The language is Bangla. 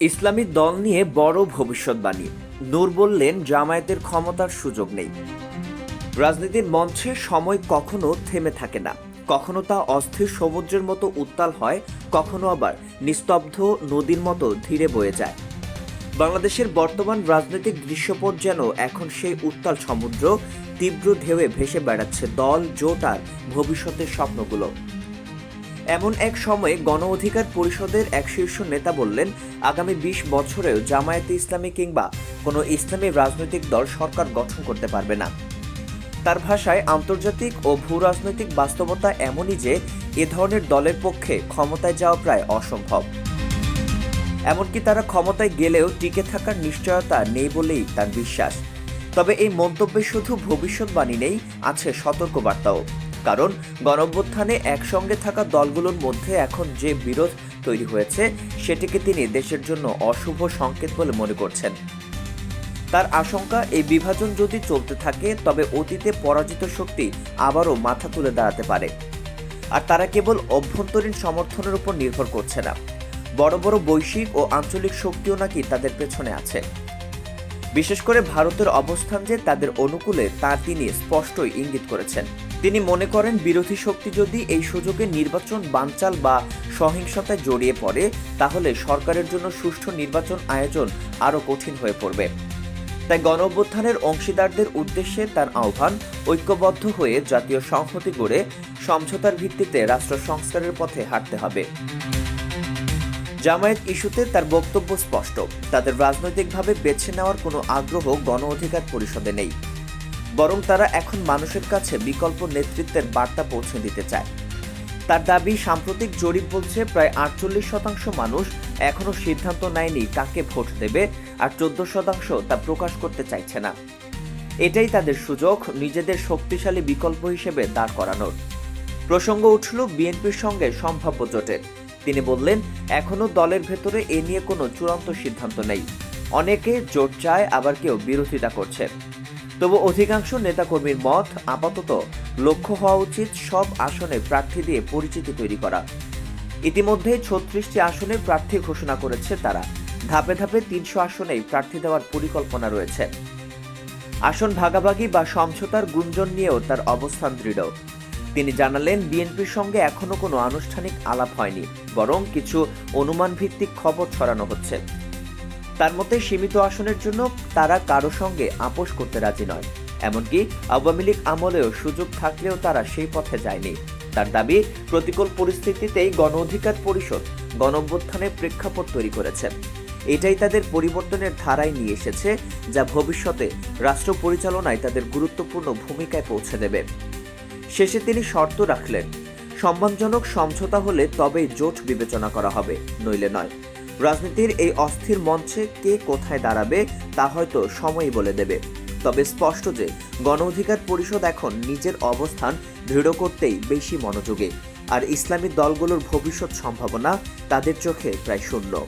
ইসলামী দল নিয়ে বড় ভবিষ্যৎবাণী। নূর বললেন, জামায়াতের ক্ষমতার সুযোগ নেই। রাজনীতির মঞ্চে সময় কখনো থেমে থাকে না। কখনো তা অস্থির সমুদ্রের মতো উত্তাল হয়, কখনো আবার নিস্তব্ধ নদীর মতো ধীরে বয়ে যায়। বাংলাদেশের বর্তমান রাজনৈতিক দৃশ্যপট যেন এখন সেই উত্তাল সমুদ্র, তীব্র ঢেউয়ে ভেসে বেড়াচ্ছে দল, জোট আর ভবিষ্যতের স্বপ্নগুলো। এমন এক সময়ে গণ অধিকার পরিষদের এক শীর্ষ নেতা বললেন, আগামী বিশ বছরেও জামায়াতে ইসলামী কিংবা কোনো ইসলামী রাজনৈতিক দল সরকার গঠন করতে পারবে না। তার ভাষায়, আন্তর্জাতিক ও ভূ রাজনৈতিক বাস্তবতা এমনই যে এ ধরনের দলের পক্ষে ক্ষমতায় যাওয়া প্রায় অসম্ভব। এমনকি তারা ক্ষমতায় গেলেও টিকে থাকার নিশ্চয়তা নেই বলেই তার বিশ্বাস। তবে এই মন্তব্যে শুধু ভবিষ্যৎবাণী নেই, আছে সতর্কবার্তাও। কারণ গণঅভ্যুত্থানে একসঙ্গে থাকা দলগুলোর মধ্যে এখন যে বিরোধ তৈরি হয়েছে, সেটিকে তিনি দেশের জন্য অশুভ সংকেত বলে মনে করছেন। তার আশঙ্কা, এই বিভাজন যদি চলতে থাকে, তবে অতীতে পরাজিত শক্তি আবারও মাথা তুলে দাঁড়াতে পারে। আর তারা কেবল অভ্যন্তরীণ সমর্থনের উপর নির্ভর করছে না। বড় বড় বৈশ্বিক ও আঞ্চলিক শক্তিও নাকি তাদের পেছনে আছে। বিশেষ করে ভারতের অবস্থান যে তাদের অনুকূলে, তা তিনি স্পষ্টই ইঙ্গিত করেছেন। তিনি মনে করেন বিরোধী শক্তি যদি এই সুযোগে নির্বাচন বানচাল বা সহিংসতায় জড়িয়ে পড়ে, তাহলে সরকারের জন্য সুষ্ঠু নির্বাচন আয়োজন আরও কঠিন হয়ে পড়বে। তাই গণ অভ্যুত্থানের অংশীদারদের উদ্দেশ্যে তার আহ্বান, ঐক্যবদ্ধ হয়ে জাতীয় সংহতি গড়ে সমঝোতার ভিত্তিতে রাষ্ট্র সংস্কারের পথে হাঁটতে হবে। জামায়াত ইস্যুতে তার বক্তব্য স্পষ্ট। তাদের রাজনৈতিকভাবে বেছে নেওয়ার কোনো আগ্রহ গণ অধিকার পরিষদে নেই। বরং তারা এখন মানুষের কাছে বিকল্প নেতৃত্বের বার্তা পৌঁছে দিতে চায়। তার দাবি, সাম্প্রতিক জরিপ বলছে প্রায় আটচল্লিশ শতাংশ মানুষ এখনও সিদ্ধান্ত নেয়নি কাকে ভোট দেবে আর চোদ্দ শতাংশ তা প্রকাশ করতে চাইছে না। এটাই তাদের সুযোগ, নিজেদের শক্তিশালী বিকল্প হিসেবে দাঁড় করানোর। প্রসঙ্গ উঠল বিএনপির সঙ্গে সম্ভাব্য জোটের। তিনি বললেন, এখনও দলের ভেতরে এ নিয়ে কোনো চূড়ান্ত সিদ্ধান্ত নেই। অনেকে জোট চায়, আবার কেউ বিরোধিতা করছে। তবু অধিকাংশ নেতাকর্মীর মত আপাতত লক্ষ্য হওয়া উচিত সব আসনে প্রার্থী দিয়ে পরিচিতি তৈরি করা। ইতিমধ্যে ছত্রিশটি আসনে প্রার্থী ঘোষণা করেছে তারা। ধাপে ধাপে তিনশো আসনেই প্রার্থী দেওয়ার পরিকল্পনা রয়েছে। আসন ভাগাভাগি বা সমঝোতার গুঞ্জন নিয়েও তার অবস্থান দৃঢ়। তিনি জানালেন, বিএনপির সঙ্গে এখনও কোনো আনুষ্ঠানিক আলাপ হয়নি, বরং কিছু অনুমান ভিত্তিক খবর ছড়ানো হচ্ছে। তার মতে সীমিত আসনের জন্য তারা কারও সঙ্গে আপোষ করতে রাজি নয়। এমনকি আওয়ামী লীগ আমলেও সুযোগ থাকলেও তারা সেই পথে যায়নি। তার দাবি, প্রতিকূল পরিস্থিতিতেই গণ অধিকার পরিষদ গণঅভ্যুত্থানের প্রেক্ষাপট তৈরি করেছে। এটাই তাদের পরিবর্তনের ধারায় নিয়ে এসেছে, যা ভবিষ্যতে রাষ্ট্র পরিচালনায় তাদের গুরুত্বপূর্ণ ভূমিকায় পৌঁছে দেবে। শেষে তিনি শর্ত রাখলেন, সম্মানজনক সমঝোতা হলে তবেই জোট বিবেচনা করা হবে, নইলে নয়। রাজনীতির এই অস্থির মঞ্চে কে কোথায় দাঁড়াবে তা হয়তো সময়ই বলে দেবে। তবে স্পষ্ট যে গণ অধিকার পরিষদ এখন নিজের অবস্থান দৃঢ় করতেই বেশি মনোযোগী। আর ইসলামী দলগুলোর ভবিষ্যৎ সম্ভাবনা তাদের চোখে প্রায় শূন্য।